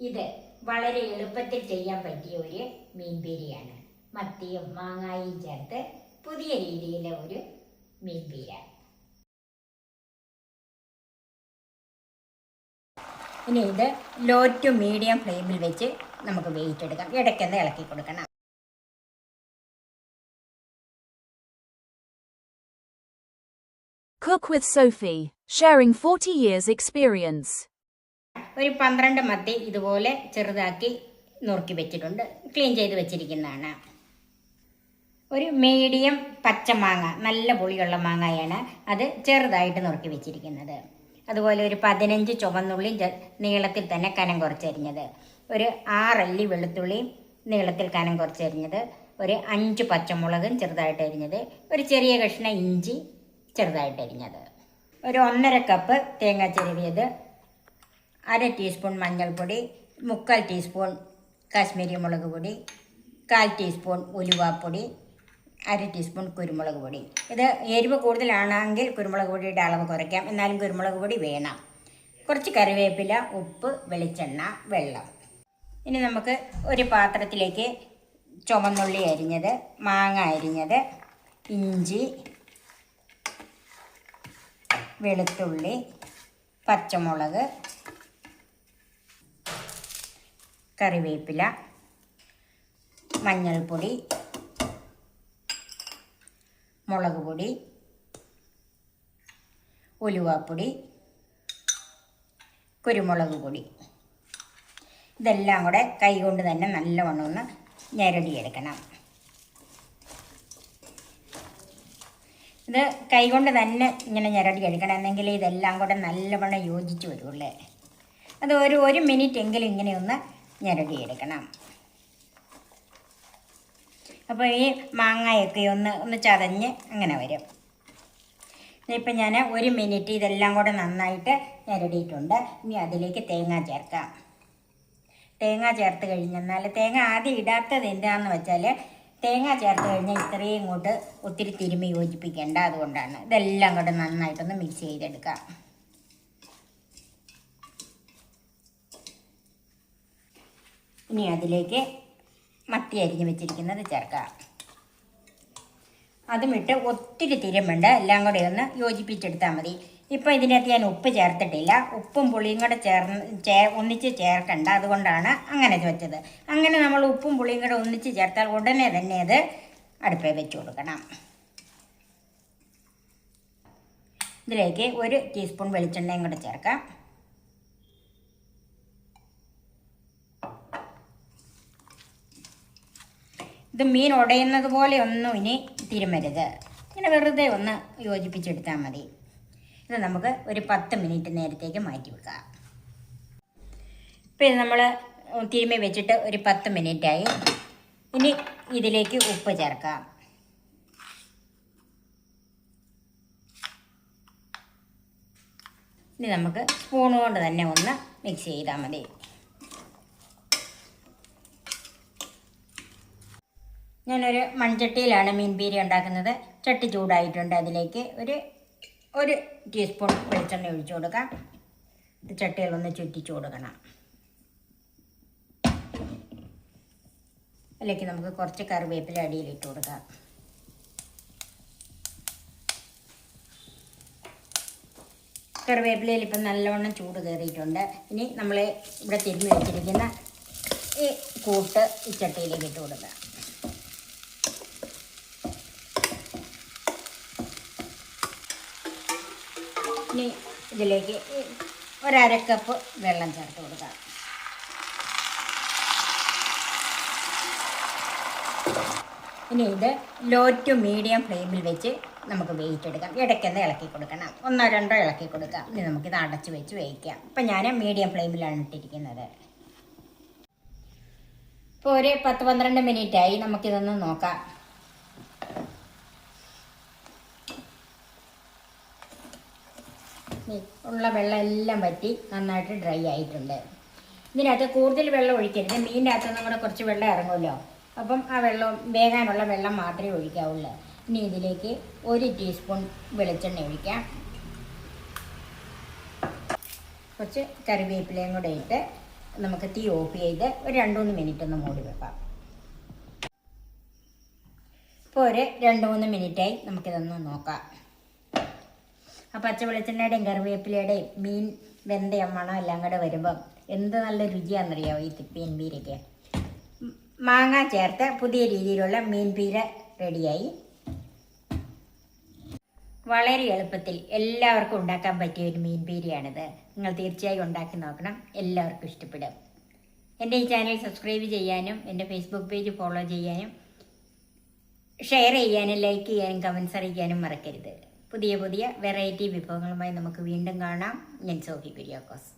ഇത് വളരെ എളുപ്പത്തിൽ ചെയ്യാൻ പറ്റിയ ഒരു മീൻ മീൻപീരിയാണ് മത്തിയും മാങ്ങായും ചേർത്ത് പുതിയ രീതിയിലെ ഒരു മീൻ മീൻപീര ഇനി ഇത് ലോ ടു മീഡിയം ഫ്ലെയിമിൽ വെച്ച് നമുക്ക് വെയിറ്റ് എടുക്കാം ഇടയ്ക്കൊന്ന് ഇളക്കി കൊടുക്കണം. Cook with Sophie, sharing 40 years' experience. ഒരു പന്ത്രണ്ട് മത്തി ഇതുപോലെ ചെറുതാക്കി നുറുക്കി വെച്ചിട്ടുണ്ട്. ക്ലീൻ ചെയ്ത് വെച്ചിരിക്കുന്നതാണ്. ഒരു മീഡിയം പച്ചമാങ്ങ നല്ല പുളിയുള്ള മാങ്ങയാണ് അത് ചെറുതായിട്ട് നുറുക്കി വെച്ചിരിക്കുന്നത്. അതുപോലെ ഒരു പതിനഞ്ച് ചുവന്നുള്ളി നീളത്തിൽ തന്നെ കനം കുറച്ചരിഞ്ഞത്. ഒരു ആറല്ലി വെളുത്തുള്ളി നീളത്തിൽ കനം കുറച്ചരിഞ്ഞത്. ഒരു അഞ്ച് പച്ചമുളകും ചെറുതായിട്ട് അരിഞ്ഞത്. ഒരു ചെറിയ കഷ്ണം ഇഞ്ചി ചെറുതായിട്ട് അരിഞ്ഞത്. ഒരു ഒന്നര കപ്പ് തേങ്ങ ചെരുവിയത് അര ടീസ്പൂൺ മഞ്ഞൾപ്പൊടി മുക്കാൽ ടീസ്പൂൺ കാശ്മീരി മുളക് പൊടി കാൽ ടീസ്പൂൺ ഉലുവാപ്പൊടി അര ടീസ്പൂൺ കുരുമുളക് പൊടി. ഇത് എരിവ് കൂടുതലാണെങ്കിൽ കുരുമുളക് പൊടിയുടെ അളവ് കുറയ്ക്കാം. എന്നാലും കുരുമുളക് പൊടി വേണം. കുറച്ച് കറിവേപ്പില ഉപ്പ് വെളിച്ചെണ്ണ വെള്ളം. ഇനി നമുക്ക് ഒരു പാത്രത്തിലേക്ക് ചുമന്നുള്ളി അരിഞ്ഞത് മാങ്ങ അരിഞ്ഞത് ഇഞ്ചി വെളുത്തുള്ളി പച്ചമുളക് കറിവേപ്പില മഞ്ഞൾപ്പൊടി മുളക് പൊടി ഉലുവാപ്പൊടി കുരുമുളക് പൊടി ഇതെല്ലാം കൂടെ കൈകൊണ്ട് തന്നെ നല്ലവണ്ണം ഒന്ന് ഞെരടിയെടുക്കണം. ഇത് കൈകൊണ്ട് തന്നെ ഇങ്ങനെ ഞെരടിയെടുക്കണം എന്നെങ്കിൽ ഇതെല്ലാം കൂടെ നല്ലവണ്ണം യോജിച്ച് വരുള്ളേ അത് ഒരു ഒരു മിനിറ്റ് എങ്കിലും ഇങ്ങനെ ഒന്ന് ഞെരടിയെടുക്കണം അപ്പോൾ ഈ മാങ്ങയൊക്കെ ഒന്ന് ഒന്ന് ചതഞ്ഞ് അങ്ങനെ വരും. ഇപ്പം ഞാൻ ഒരു മിനിറ്റ് ഇതെല്ലാം കൂടെ നന്നായിട്ട് ഞെരടിയിട്ടുണ്ട്. ഇനി അതിലേക്ക് തേങ്ങ ചേർക്കാം. തേങ്ങ ചേർത്ത് കഴിഞ്ഞെന്നാൽ തേങ്ങ ആദ്യം ഇടാത്തത് എന്താണെന്ന് വെച്ചാൽ തേങ്ങ ചേർത്ത് കഴിഞ്ഞാൽ ഇത്രയും ഇങ്ങോട്ട് ഒത്തിരി തിരുമ്മി യോജിപ്പിക്കേണ്ട അതുകൊണ്ടാണ്. ഇതെല്ലാം കൂടെ നന്നായിട്ടൊന്ന് മിക്സ് ചെയ്തെടുക്കാം. ഇനി അതിലേക്ക് മത്തി അരിഞ്ഞ് വെച്ചിരിക്കുന്നത് ചേർക്കാം. അതും ഇട്ട് ഒത്തിരി തിരുമുണ്ട് എല്ലാം കൂടി ഒന്ന് യോജിപ്പിച്ചെടുത്താൽ മതി. ഇപ്പോൾ ഇതിനകത്ത് ഞാൻ ഉപ്പ് ചേർത്തിട്ടില്ല. ഉപ്പും പുളിയും കൂടെ ചേർന്ന് ചേ ഒന്നിച്ച് ചേർക്കണ്ട. അതുകൊണ്ടാണ് അങ്ങനെ വെച്ചത്. അങ്ങനെ നമ്മൾ ഉപ്പും പുളിയും കൂടെ ഒന്നിച്ച് ചേർത്താൽ ഉടനെ തന്നെ അത് അടുപ്പേ വെച്ച് കൊടുക്കണം. ഇതിലേക്ക് ഒരു ടീസ്പൂൺ വെളിച്ചെണ്ണയും കൂടെ ചേർക്കാം. ഇത് മീൻ ഉടയുന്നത് പോലെ ഒന്നും ഇനി തിരുമരുത്. ഇങ്ങനെ വെറുതെ ഒന്ന് യോജിപ്പിച്ചെടുത്താൽ മതി. ഇത് നമുക്ക് ഒരു പത്ത് മിനിറ്റ് നേരത്തേക്ക് മാറ്റി വെക്കാം. ഇപ്പം ഇത് നമ്മൾ തിരുമ്മി വെച്ചിട്ട് ഒരു പത്ത് മിനിറ്റായി. ഇനി ഇതിലേക്ക് ഉപ്പ് ചേർക്കാം. ഇനി നമുക്ക് സ്പൂൺ കൊണ്ട് തന്നെ ഒന്ന് മിക്സ് ചെയ്താൽ മതി. ഞാനൊരു മൺചട്ടിയിലാണ് മീൻ പീരി ഉണ്ടാക്കുന്നത്. ചട്ടി ചൂടായിട്ടുണ്ട് അതിലേക്ക് ഒരു ഒരു ടീസ്പൂൺ വെളിച്ചെണ്ണ ഒഴിച്ചു കൊടുക്കാം. ഇത് ചട്ടികളൊന്ന് ചുറ്റിച്ചു കൊടുക്കണം. അതിലേക്ക് നമുക്ക് കുറച്ച് കറിവേപ്പില അടിയിലിട്ട് കൊടുക്കാം. കറിവേപ്പിലയിൽ ഇപ്പം നല്ലവണ്ണം ചൂട് കയറിയിട്ടുണ്ട്. ഇനി നമ്മൾ ഇവിടെ തിരുമ്മി വെച്ചിരിക്കുന്ന ഈ കൂട്ട് ഈ ചട്ടിയിലേക്ക് ഇട്ട് കൊടുക്കാം. ഇനി ഇതിലേക്ക് ഒരര കപ്പ് വെള്ളം ചേർത്ത് കൊടുക്കാം. ഇനി ഇത് ലോ ടു മീഡിയം ഫ്ലെയിമിൽ വെച്ച് നമുക്ക് വെയിറ്റ് എടുക്കാം. ഇടയ്ക്കൊന്ന് ഇളക്കി കൊടുക്കണം. ഒന്നോ രണ്ടോ ഇളക്കി കൊടുക്കാം. ഇനി നമുക്കിത് അടച്ച് വെച്ച് വേവിക്കാം ഇപ്പം ഞാൻ മീഡിയം ഫ്ലെയിമിലാണ് ഇട്ടിരിക്കുന്നത്. ഇപ്പോൾ ഒരു പത്ത് പന്ത്രണ്ട് മിനിറ്റായി നമുക്കിതൊന്ന് നോക്കാം. ഉള്ള വെള്ളം എല്ലാം വറ്റി നന്നായിട്ട് ഡ്രൈ ആയിട്ടുണ്ട്. ഇതിനകത്ത് കൂടുതൽ വെള്ളം ഒഴിക്കരുത്. മീനിന്റെ അകത്തുനിന്നും കൂടെ കുറച്ച് വെള്ളം ഇറങ്ങുമല്ലോ? അപ്പം ആ വെള്ളം വേകാനുള്ള വെള്ളം മാത്രമേ ഒഴിക്കാവുള്ളൂ. ഇനി ഇതിലേക്ക് ഒരു ടീസ്പൂൺ വെളിച്ചെണ്ണ ഒഴിക്കാം. കുറച്ച് കറിവേപ്പിലയും കൂടെ ഇട്ട് നമുക്ക് തീ ഓഫ് ചെയ്ത് ഒരു രണ്ട് മൂന്ന് മിനിറ്റ് ഒന്ന് മൂടി വെക്കാം. ഇപ്പോൾ ഒരു രണ്ട് മൂന്ന് മിനിറ്റായി നമുക്കിതൊന്ന് നോക്കാം. ആ പച്ച വെളിച്ചെണ്ണയുടെയും കറിവേപ്പിലയുടെയും മീൻ വെന്തയ മണം എല്ലാം കൂടെ വരുമ്പം എന്ത് നല്ല രുചിയാണെന്നറിയാമോ ഈ തിപ്പിയൻ പീരയ്ക്ക്? മാങ്ങ ചേർത്ത് പുതിയ രീതിയിലുള്ള മീൻ പീര റെഡിയായി. വളരെ എളുപ്പത്തിൽ എല്ലാവർക്കും ഉണ്ടാക്കാൻ പറ്റിയ ഒരു മീൻ പീരയാണിത്. നിങ്ങൾ തീർച്ചയായും ഉണ്ടാക്കി നോക്കണം. എല്ലാവർക്കും ഇഷ്ടപ്പെടും. എന്റെ ഈ ചാനൽ സബ്സ്ക്രൈബ് ചെയ്യാനും എന്റെ ഫേസ്ബുക്ക് പേജ് ഫോളോ ചെയ്യാനും ഷെയർ ചെയ്യാനും ലൈക്ക് ചെയ്യാനും കമൻസ് അറിയിക്കാനും മറക്കരുത്. പുതിയ പുതിയ വെറൈറ്റി വിഭവങ്ങളുമായി നമുക്ക് വീണ്ടും കാണാം. ഞാൻ സോഫി കുര്യാക്കോസ്